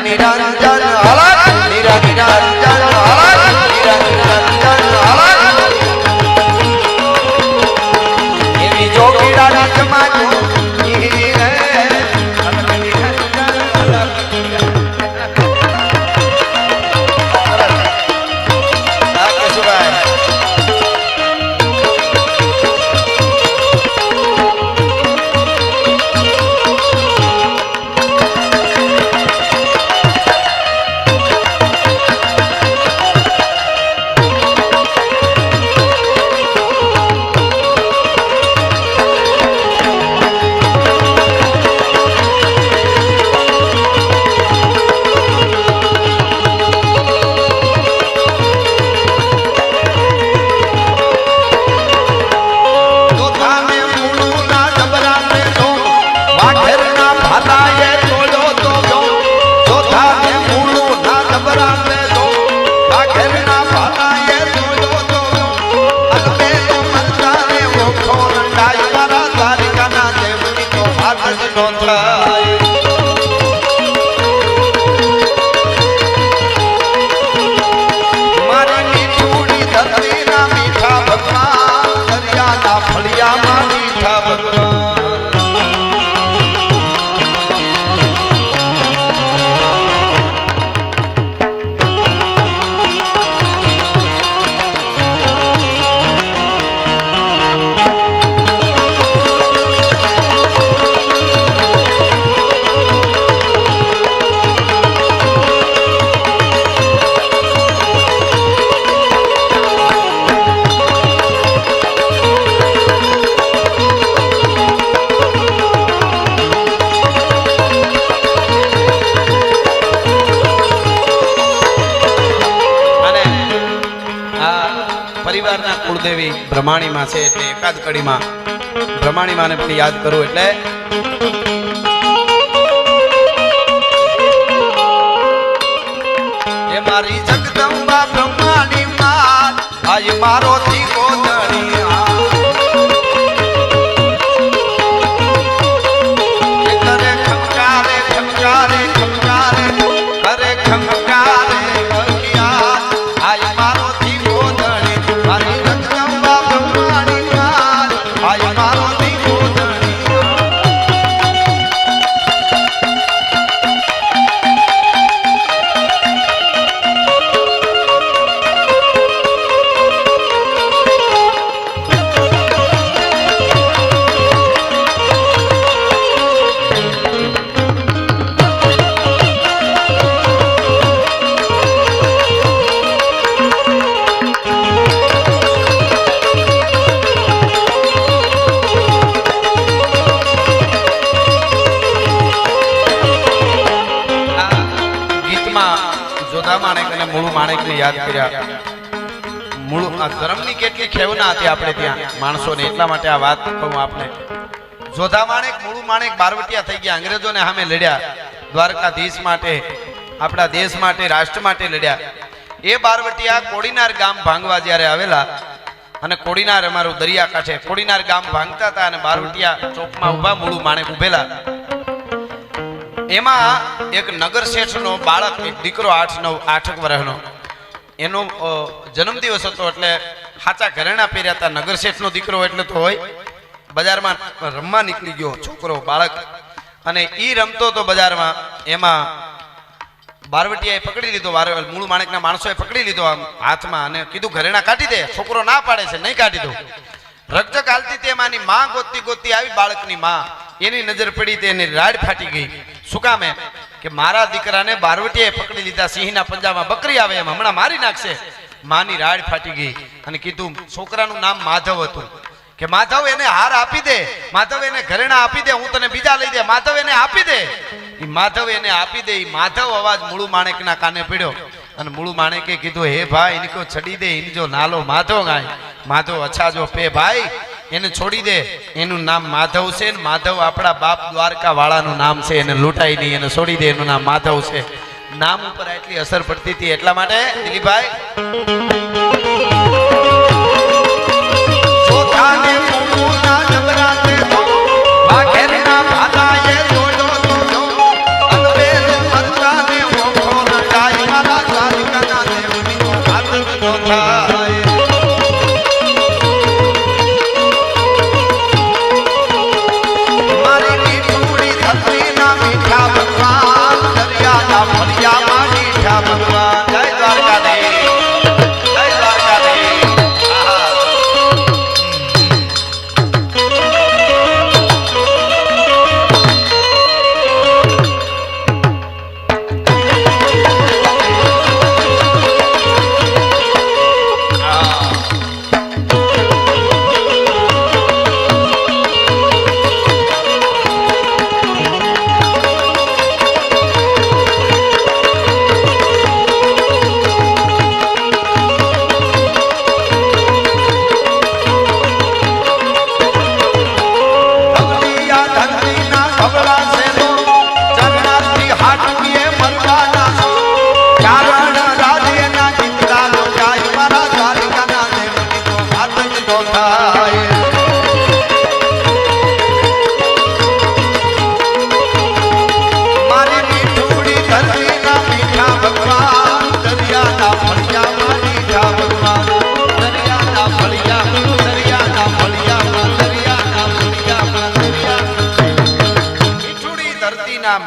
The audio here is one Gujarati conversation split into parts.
નિરંજન અલખ નિરંજન વાત કુળદેવી બ્રહ્માણીમાં છે એટલે એકાદ કડીમાં બ્રહ્માણીમાંને પણ યાદ કરું એટલે મારી જગદંબા બ્રહ્માણી માં આજ મારો માણેકને યાદ કર્યા. મૂળ આ ધર્મની કેટલી ખેવના હતી આપણે ત્યાં માણસોને, એટલા માટે આ વાત કહું આપને. જોધા માણેક, મૂળ માણેક બારવટિયા થઈ ગયા, અંગ્રેજોને સામે લડ્યા. દ્વારકાધીશ માટે, આપણા દેશ માટે, રાષ્ટ્ર માટે લડ્યા. એ બારવટિયા કોડીનાર ગામ ભાંગવા જ્યારે આવેલા અને કોડીનાર અમારું દરિયા કાંઠે, કોડીનાર ગામ ભાંગતા હતા અને બારવટિયા ચોકમાં ઊભા મૂળું માણેક ઉભેલા એમાં એક નગર શેઠનો બાળક, એક દીકરો આઠ, નવ આઠક વર્ષનો એનો જન્મદિવસ હતો એટલે સાચા ઘરેણા પહેર્યા હતા. નગર શેઠનો દીકરો એટલે તો હોય. બજારમાં રમવા નીકળી ગયો છોકરો, બાળક. અને એ રમતો તો બજારમાં એમાં બારવટીયાએ પકડી લીધો. મૂળ માણેકના માણસોએ પકડી લીધો આમ હાથમાં અને કીધું, ઘરેણા કાઢી દે. છોકરો ના પાડે છે, નહીં કાઢી દો રકજક હાલતી તેમાંની માં ગોતતી ગોતતી આવી બાળકની માં. એની નજર પડી તે એની રાડ ફાટી ગઈ. શું કામ એમ? કે મારા દીકરાને બારવટીએ પકડી લીધા, સિંહના પંજામાં બકરી આવે એમ, હમણાં મારી નાખશે. માની રાડ ફાટી ગઈ અને કીધું, છોકરાનું નામ માધવ હતું. કે માધવ એને હાર આપી દે, માધવ એને ઘરેણા આપી દે, હું તને બીજા લઈ દે, માધવ એને આપી દે. એ માધવ એને આપી દે એ માધવ અવાજ મૂળું માણેકના કાને પડ્યો. અને મૂળું માણેકે કીધું, હે ભાઈ ઇનકો છડી દે એની જો નાલો માધવ ગાય. માધવ, અચ્છા જો, પે ભાઈ એને છોડી દે. એનું નામ માધવ છે ને માધવ આપણા બાપ દ્વારકા વાળાનું નામ છે. એને લૂંટાઈ નહીં, એને છોડી દે, એનું નામ માધવ છે. નામ ઉપર આટલી અસર પડતી હતી એટલા માટે, દિલીપભાઈ?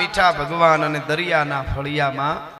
મીઠા ભગવાન અને દરિયાના ફળિયામાં